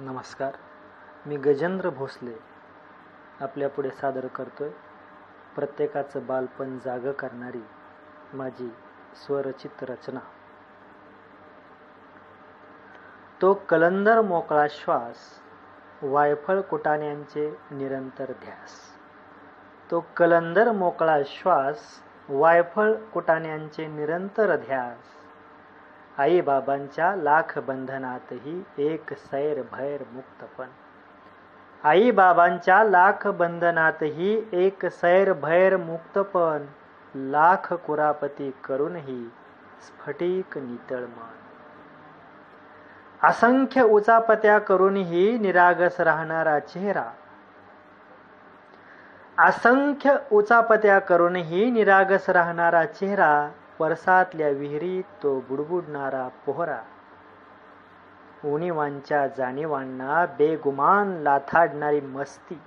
नमस्कार. मी गजेंद्र भोसले आपल्यापुढे सादर करतोय. प्रत्येकाचं बालपण जागं करणारी माझी स्वरचित रचना. तो कलंदर मोकळा श्वास वायफळ कुटाण्यांचे निरंतर ध्यास. तो कलंदर मोकळा श्वास वायफळ कुटाण्यांचे निरंतर ध्यास. आई बाबांच्या लाख बंधनातही एक सैर भैर मुक्तपण आई बाबांच्या लाख बंधनातही एक सैर भैर मुक्तपण लाख कुरापती करूनही स्फटिक नितळ मन. असंख्य उचापत्या करूनही निरागस राहणारा चेहरा. असंख्य उचापत्या करूनही निरागस राहणारा चेहरा परसातल्या विहिरीत तो बुडबुडणारा पोहरा. उणीवांच्या जाणीवांना बेगुमान लाथाडणारी मस्ती.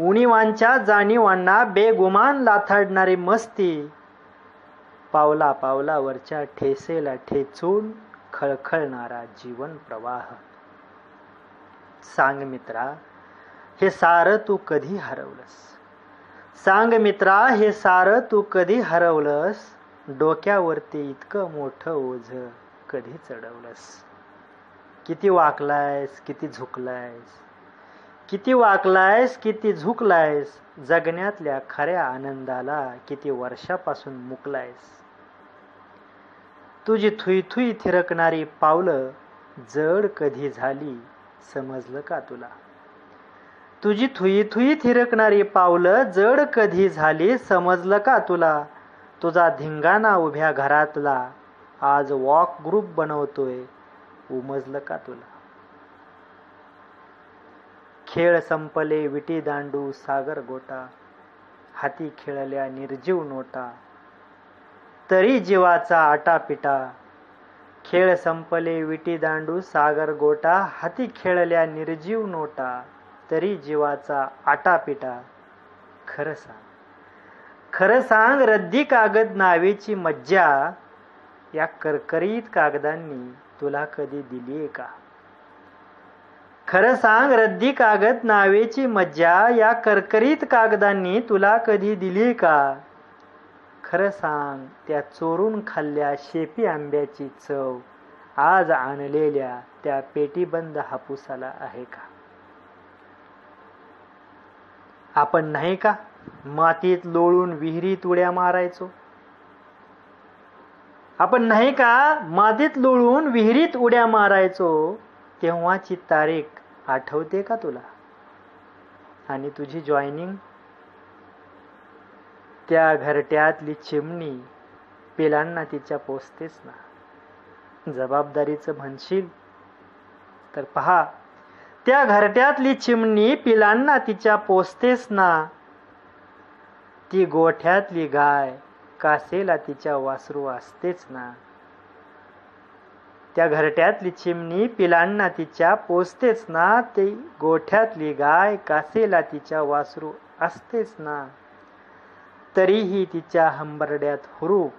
उणीवांच्या जाणीवांना बेगुमान लाथाडणारी मस्ती. पावला पावलावरच्या ठेसेला ठेचून खळखळणारा जीवन प्रवाह. सांग मित्रा हे सारं तू कधी हरवलंस? सांग मित्रा हे सारं तू कधी हरवलंस? डोक्यावरती इतकं मोठं ओझ कधी चढवलंस? किती वाकलायस किती झुकलायस? किती वाकलायस किती झुकलायस? जगण्यातल्या खऱ्या आनंदाला किती वर्षापासून मुकलायस? तुझी थुई थिरकणारी पावलं जड कधी झाली समजलं का तुला? तुझी थुई थुई थिरकणारी पावलं जड कधी झाली समजलं का तुला? तुझा धिंगाणा उभ्या घरातला. आज वॉक ग्रुप बनवतोय. उमजलं का तुला? खेळ संपले विटी दांडू सागर गोटा. हाती खेळल्या निर्जीव नोटा. तरी जीवाचा आटापिटा. खेळ संपले विटी दांडू सागर गोटा. हाती खेळल्या निर्जीव नोटा. तरी जीवाचा आटापिटा खरं सांग. खरं सांग रद्दी कागद नावेची मज्जा या करकरीत कागदांनी तुला कधी दिलीये का? खरं सांग रद्दी कागद नावेची मज्जा या करकरीत कागदांनी तुला कधी दिली का? खरं सांग त्या चोरून खाल्ल्या शेपी आंब्याची चव आज आणलेल्या त्या पेटीबंद हापूसाला आहे का? आपण नाही का? मातीत लोळून विहिरीत उड्या मारायचो? आपण नाही का मातीत लोळून विहिरीत उड्या मारायचो? तेव्हाची तारीख आठवते का तुला? आणि तुझी जॉईनिंग त्या घरट्यातली चिमणी पिलांना तिच्या पोचतेच ना. जबाबदारीचं म्हणशील? तर पहा त्या घरट्यातली चिमणी पिलांना तिच्या पोचतेस ना. ती गोठ्यातली गाय कासेला तिच्या वासरू असतेच ना. त्या घरट्यातली चिमणी पिलांना तिच्या पोचतेच ना. ते गोठ्यातली गाय कासेला तिच्या वासरू असतेच ना. तरीही तिच्या हंबरड्यात हुरूप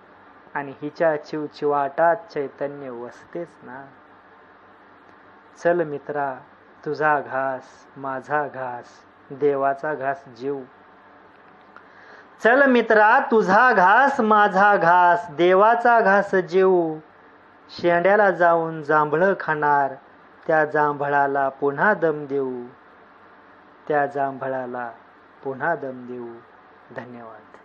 आणि हिच्या चिवचिवाटात चैतन्य वसतेच ना. चल मित्रा तुझा घास माझा घास देवाचा घास जीव. चल मित्रा तुझा घास माझा घास देवाचा घास जीव. शेंड्याला जाऊन जांभळं खाणार त्या जांभळाला पुन्हा दम देऊ. त्या जांभळाला पुन्हा दम देऊ. धन्यवाद.